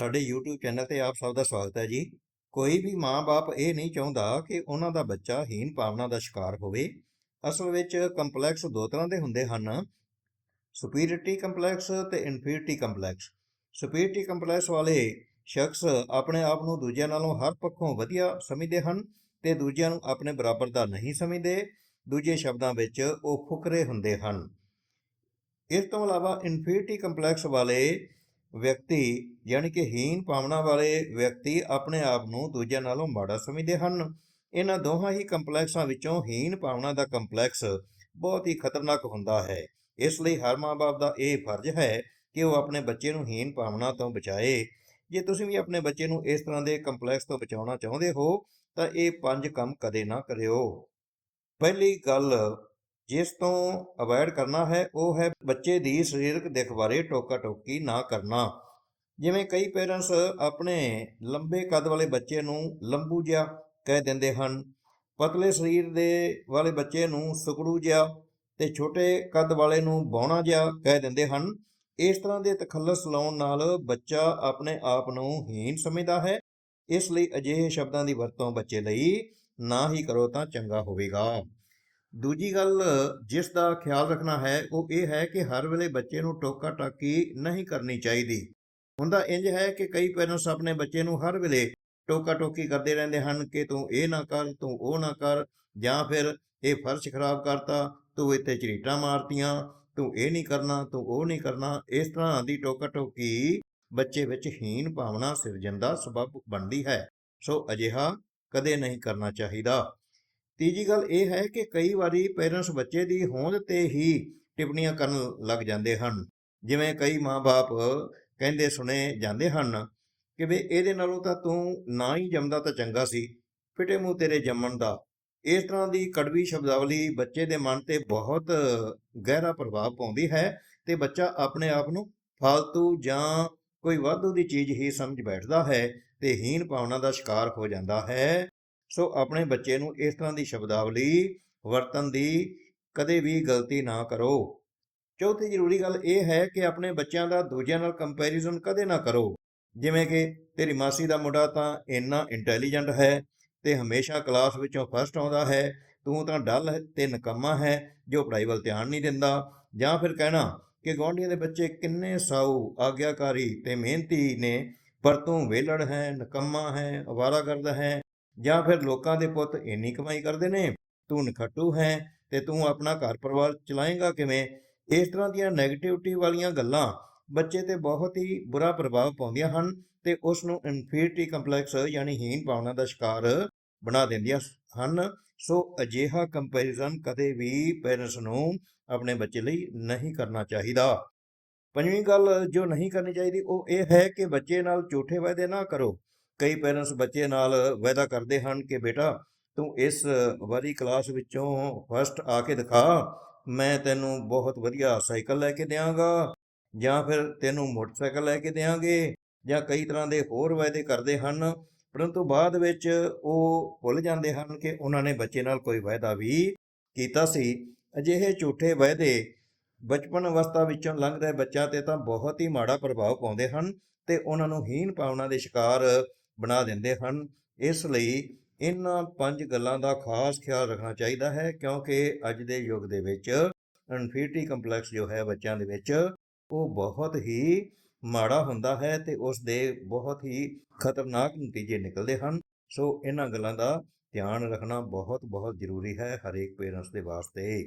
ਸਾਡੇ YouTube channel ਤੇ ਆਪ ਸਭ ਦਾ ਸਵਾਗਤ ਹੈ ਜੀ। ਕੋਈ ਵੀ ਮਾਂ-ਬਾਪ ਇਹ ਨਹੀਂ ਚਾਹੁੰਦਾ ਕਿ ਉਹਨਾਂ ਦਾ ਬੱਚਾ ਹੀਨ ਭਾਵਨਾ ਦਾ ਸ਼ਿਕਾਰ ਹੋਵੇ। ਅਸਲ ਵਿੱਚ ਕੰਪਲੈਕਸ ਦੋ ਤਰ੍ਹਾਂ ਦੇ ਹੁੰਦੇ ਹਨ। ਸੁਪੀਰੀਅਰਿਟੀ ਕੰਪਲੈਕਸ ਤੇ ਇਨਫੀਰੀਅਰਿਟੀ ਕੰਪਲੈਕਸ ਸੁਪੀਰੀਅਰਿਟੀ ਕੰਪਲੈਕਸ ਵਾਲੇ ਸ਼ਖਸ ਆਪਣੇ ਆਪ ਨੂੰ ਦੂਜਿਆਂ ਨਾਲੋਂ ਹਰ ਪੱਖੋਂ ਵਧੀਆ ਸਮਝਦੇ ਹਨ ਤੇ ਦੂਜਿਆਂ ਨੂੰ ਆਪਣੇ ਬਰਾਬਰ ਦਾ ਨਹੀਂ ਸਮਝਦੇ। ਦੂਜੇ ਸ਼ਬਦਾਂ ਵਿੱਚ ਉਹ ਫੁਕਰੇ ਹੁੰਦੇ ਹਨ। ਇਸ ਤੋਂ ਇਲਾਵਾ ਇਨਫੀਰੀਅਰਿਟੀ ਕੰਪਲੈਕਸ ਵਾਲੇ ਵਿਅਕਤੀ ਯਾਨੀ ਕਿ ਹੀਨ ਭਾਵਨਾ ਵਾਲੇ ਵਿਅਕਤੀ ਆਪਣੇ ਆਪ ਨੂੰ ਦੂਜਿਆਂ ਨਾਲੋਂ ਮਾੜਾ ਸਮਝਦੇ ਹਨ। ਇਹਨਾਂ ਦੋਹਾਂ ਹੀ ਕੰਪਲੈਕਸਾਂ ਵਿੱਚੋਂ ਹੀਨ ਭਾਵਨਾ ਦਾ ਕੰਪਲੈਕਸ ਬਹੁਤ ਹੀ ਖਤਰਨਾਕ ਹੁੰਦਾ ਹੈ। ਇਸ ਲਈ ਹਰ ਮਾਂ-ਬਾਪ ਦਾ ਇਹ ਫਰਜ਼ ਹੈ ਕਿ ਉਹ ਆਪਣੇ ਬੱਚੇ ਨੂੰ ਹੀਨ ਭਾਵਨਾ ਤੋਂ ਬਚਾਏ। ਜੇ ਤੁਸੀਂ ਵੀ ਆਪਣੇ ਬੱਚੇ ਨੂੰ ਇਸ ਤਰ੍ਹਾਂ ਦੇ ਕੰਪਲੈਕਸ ਤੋਂ ਬਚਾਉਣਾ ਚਾਹੁੰਦੇ ਹੋ, ਤਾਂ ਇਹ ਪੰਜ ਕੰਮ ਕਦੇ ਨਾ ਕਰਿਓ। ਪਹਿਲੀ ਗੱਲ ਜਿਸ ਤੋਂ ਅਵੋਇਡ ਕਰਨਾ ਹੈ, ਉਹ ਹੈ ਬੱਚੇ ਦੀ ਸਰੀਰਕ ਦੇਖਭਾਲੇ ਟੋਕਾ ਟੋਕੀ ਨਾ ਕਰਨਾ। ਜਿਵੇਂ ਕਈ ਪੇਰੈਂਟਸ ਆਪਣੇ ਲੰਬੇ ਕੱਦ ਵਾਲੇ ਬੱਚੇ ਨੂੰ ਲੰਬੂ ਜਿਹਾ ਕਹਿ ਦਿੰਦੇ ਹਨ, ਪਤਲੇ ਸਰੀਰ ਦੇ ਵਾਲੇ ਬੱਚੇ ਨੂੰ ਸੁਕੜੂ ਜਿਹਾ ਤੇ ਛੋਟੇ ਕੱਦ ਵਾਲੇ ਨੂੰ ਬੌਣਾ ਜਿਹਾ ਕਹਿ ਦਿੰਦੇ ਹਨ। ਇਸ ਤਰ੍ਹਾਂ ਦੇ ਤਖੱਲਸ ਲਾਉਣ ਨਾਲ ਬੱਚਾ ਆਪਣੇ ਆਪ ਨੂੰ ਹੀਣ ਸਮਝਦਾ ਹੈ। ਇਸ ਲਈ ਅਜਿਹੇ ਸ਼ਬਦਾਂ ਦੀ ਵਰਤੋਂ ਬੱਚੇ ਲਈ ਨਾ ਹੀ ਕਰੋ ਤਾਂ ਚੰਗਾ ਹੋਵੇਗਾ। ਦੂਜੀ ਗੱਲ ਜਿਸ ਦਾ ਖਿਆਲ ਰੱਖਣਾ ਹੈ, ਉਹ ਇਹ ਹੈ ਕਿ ਹਰ ਵੇਲੇ ਬੱਚੇ ਨੂੰ ਟੋਕਾ ਟਾਕੀ ਨਹੀਂ ਕਰਨੀ ਚਾਹੀਦੀ। ਹੁੰਦਾ ਇੰਜ ਹੈ ਕਿ ਕਈ ਪੇਰੈਂਟਸ ਆਪਣੇ ਬੱਚੇ ਨੂੰ ਹਰ ਵੇਲੇ ਟੋਕਾ ਟੋਕੀ ਕਰਦੇ ਰਹਿੰਦੇ ਹਨ ਕਿ ਤੂੰ ਇਹ ਨਾ ਕਰ, ਤੂੰ ਉਹ ਨਾ ਕਰ, ਜਾਂ ਫਿਰ ਇਹ ਫਰਸ਼ ਖਰਾਬ ਕਰਤਾ, ਤੂੰ ਇੱਥੇ ਚਰੀਟਾਂ ਮਾਰਤੀਆਂ, ਤੂੰ ਇਹ ਨਹੀਂ ਕਰਨਾ, ਤੂੰ ਉਹ ਨਹੀਂ ਕਰਨਾ। ਇਸ ਤਰ੍ਹਾਂ ਦੀ ਟੋਕਾ ਟੋਕੀ ਬੱਚੇ ਵਿੱਚ ਹੀਨ ਭਾਵਨਾ ਸਿਰਜਣ ਦਾ ਸਬਬ ਬਣਦੀ ਹੈ। ਸੋ ਅਜਿਹਾ ਕਦੇ ਨਹੀਂ ਕਰਨਾ ਚਾਹੀਦਾ। ਤੀਜੀ ਗੱਲ ਇਹ ਹੈ ਕਿ ਕਈ ਵਾਰੀ ਪੇਰੈਂਟਸ ਬੱਚੇ ਦੀ ਹੋਂਦ ਤੇ ਹੀ ਟਿੱਪਣੀਆਂ ਕਰਨ ਲੱਗ ਜਾਂਦੇ ਹਨ। ਜਿਵੇਂ ਕਈ ਮਾਪੇ ਕਹਿੰਦੇ ਸੁਣੇ ਜਾਂਦੇ ਹਨ ਕਿ ਵੀ ਇਹਦੇ ਨਾਲੋਂ ਤਾਂ ਤੂੰ ਨਾ ਹੀ ਜੰਮਦਾ ਤਾਂ ਚੰਗਾ ਸੀ, ਫਿਟੇ ਮੂੰਹ ਤੇਰੇ ਜੰਮਣ ਦਾ। ਇਸ ਤਰ੍ਹਾਂ ਦੀ ਕੜਵੀ ਸ਼ਬਦਾਵਲੀ ਬੱਚੇ ਦੇ ਮਨ ਤੇ ਬਹੁਤ ਗਹਿਰਾ ਪ੍ਰਭਾਵ ਪਾਉਂਦੀ ਹੈ ਤੇ ਬੱਚਾ ਆਪਣੇ ਆਪ ਨੂੰ ਫालतू ਜਾਂ ਕੋਈ ਵਾਧੂ ਦੀ ਚੀਜ਼ ਹੀ ਸਮਝ ਬੈਠਦਾ ਹੈ ਤੇ ਹੀਣ ਭਾਵਨਾ ਦਾ ਸ਼ਿਕਾਰ ਹੋ ਜਾਂਦਾ ਹੈ। ਸੋ ਆਪਣੇ ਬੱਚੇ ਨੂੰ ਇਸ ਤਰ੍ਹਾਂ ਦੀ ਸ਼ਬਦਾਵਲੀ ਵਰਤਨ ਦੀ ਕਦੇ ਵੀ ਗਲਤੀ ਨਾ ਕਰੋ। ਚੌਥੀ ਜ਼ਰੂਰੀ ਗੱਲ ਇਹ ਹੈ ਕਿ ਆਪਣੇ ਬੱਚਿਆਂ ਦਾ ਦੂਜਿਆਂ ਨਾਲ ਕੰਪੈਰੀਜ਼ਨ ਕਦੇ ਨਾ ਕਰੋ। ਜਿਵੇਂ ਕਿ ਤੇਰੀ ਮਾਸੀ ਦਾ ਮੁੰਡਾ ਤਾਂ ਇੰਨਾ ਇੰਟੈਲੀਜੈਂਟ ਹੈ ਤੇ ਹਮੇਸ਼ਾ ਕਲਾਸ ਵਿੱਚੋਂ ਫਸਟ ਆਉਂਦਾ ਹੈ, ਤੂੰ ਤਾਂ ਡੱਲ ਤੇ ਨਕਮਾ ਹੈ, ਜੋ ਪੜ੍ਹਾਈ ਵੱਲ ਧਿਆਨ ਨਹੀਂ ਦਿੰਦਾ। ਜਾਂ ਫਿਰ ਕਹਿਣਾ ਕਿ ਗੁਆਂਢੀਆਂ ਦੇ ਬੱਚੇ ਕਿੰਨੇ ਸਾਊ, ਆਗਿਆਕਾਰੀ ਤੇ ਮਿਹਨਤੀ ਨੇ, ਪਰ ਤੂੰ ਵਿਹਲੜ ਹੈ, ਨਕਮਾ ਹੈ, ਅਵਾਰਾ ਕਰਦਾ ਹੈ। ਜਾਂ ਫਿਰ ਲੋਕਾਂ ਦੇ ਪੁੱਤ ਇੰਨੀ ਕਮਾਈ ਕਰਦੇ ਨੇ ਤੂੰ ਨਖੱਟੂ ਹੈ ਤੇ ਤੂੰ ਆਪਣਾ ਘਰ ਪਰਿਵਾਰ ਚਲਾਏਗਾ ਕਿਵੇਂ? ਇਸ ਤਰ੍ਹਾਂ ਦੀਆਂ 네ਗੇਟਿਵਿਟੀ ਵਾਲੀਆਂ ਗੱਲਾਂ ਬੱਚੇ ਤੇ ਬਹੁਤ ਹੀ ਬੁਰਾ ਪ੍ਰਭਾਵ ਪਾਉਂਦੀਆਂ ਹਨ ਤੇ ਉਸ ਨੂੰ ਇਨਫੀਰੀਟੀ ਕੰਪਲੈਕਸ ਯਾਨੀ ਹੀਨ ਭਾਵਨਾ ਦਾ ਸ਼ਿਕਾਰ ਬਣਾ ਦਿੰਦੀਆਂ ਹਨ। ਸੋ ਅਜਿਹਾ ਕੰਪੈਰੀਜ਼ਨ ਕਦੇ ਵੀ ਪੇਰੈਂਟਸ ਨੂੰ ਆਪਣੇ ਬੱਚੇ ਲਈ ਨਹੀਂ ਕਰਨਾ ਚਾਹੀਦਾ। ਪੰਜਵੀਂ ਗੱਲ ਜੋ ਨਹੀਂ ਕਰਨੀ ਚਾਹੀਦੀ ਉਹ ਇਹ ਹੈ ਕਿ ਬੱਚੇ ਨਾਲ ਝੂਠੇ ਵਾਅਦੇ ਨਾ ਕਰੋ। ਕਈ ਪੇਰੈਂਟਸ ਬੱਚੇ ਨਾਲ ਵਾਅਦਾ ਕਰਦੇ ਹਨ ਕਿ ਬੇਟਾ ਤੂੰ ਇਸ ਵਾਰੀ ਕਲਾਸ ਵਿੱਚੋਂ ਫਸਟ ਆ ਕੇ ਦਿਖਾ, ਮੈਂ ਤੈਨੂੰ ਬਹੁਤ ਵਧੀਆ ਸਾਈਕਲ ਲੈ ਕੇ ਦਿਆਂਗਾ ਜਾਂ ਫਿਰ ਤੈਨੂੰ ਮੋਟਰਸਾਈਕਲ ਲੈ ਕੇ ਦੇਵਾਂਗੇ ਜਾਂ ਕਈ ਤਰ੍ਹਾਂ ਦੇ ਹੋਰ ਵਾਅਦੇ ਕਰਦੇ ਹਨ, ਪਰੰਤੂ ਬਾਅਦ ਵਿੱਚ ਉਹ ਭੁੱਲ ਜਾਂਦੇ ਹਨ ਕਿ ਉਹਨਾਂ ਨੇ ਬੱਚੇ ਨਾਲ ਕੋਈ ਵਾਅਦਾ ਵੀ ਕੀਤਾ ਸੀ। ਅਜਿਹੇ ਝੂਠੇ ਵਾਅਦੇ ਬਚਪਨ ਅਵਸਥਾ ਵਿੱਚੋਂ ਲੰਘਦੇ ਰਹੇ ਬੱਚਿਆਂ ਤੇ ਤਾਂ ਬਹੁਤ ਹੀ ਮਾੜਾ ਪ੍ਰਭਾਵ ਪਾਉਂਦੇ ਹਨ ਤੇ ਉਹਨਾਂ ਨੂੰ ਹੀਨ ਭਾਵਨਾ ਦੇ ਸ਼ਿਕਾਰ ਬਣਾ ਦਿੰਦੇ ਹਨ। ਇਸ ਲਈ ਇਹਨਾਂ ਪੰਜ ਗੱਲਾਂ ਦਾ ਖਾਸ ਖਿਆਲ ਰੱਖਣਾ ਚਾਹੀਦਾ ਹੈ, ਕਿਉਂਕਿ ਅੱਜ ਦੇ ਯੁੱਗ ਦੇ ਵਿੱਚ ਇਨਫੀਰੀਟੀ ਕੰਪਲੈਕਸ ਜੋ ਹੈ ਬੱਚਿਆਂ ਦੇ ਵਿੱਚ, ਉਹ ਬਹੁਤ ਹੀ ਮਾੜਾ ਹੁੰਦਾ ਹੈ ਤੇ ਉਸ ਦੇ ਬਹੁਤ ਹੀ ਖਤਰਨਾਕ ਨਤੀਜੇ ਨਿਕਲਦੇ ਹਨ। ਸੋ ਇਹਨਾਂ ਗੱਲਾਂ ਦਾ ਧਿਆਨ ਰੱਖਣਾ ਬਹੁਤ ਬਹੁਤ ਜ਼ਰੂਰੀ ਹੈ ਹਰੇਕ ਪੇਰੈਂਟਸ ਦੇ ਵਾਸਤੇ।